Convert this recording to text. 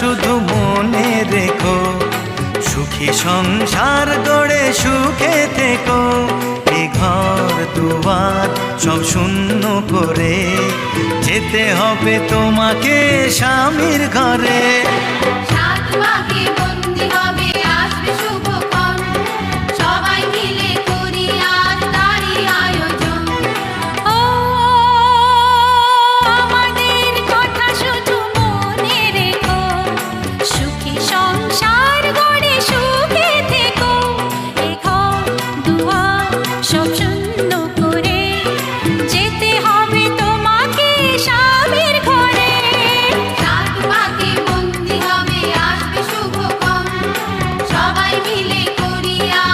শুধু মনে রেখো। সুখী সংসার গড়ে সুখে থেকো। এ ঘর, দুয়ার সব শূন্য করে। যেতে হবে তোমাকে স্বামীর ঘরে। চাহিলে করিয়া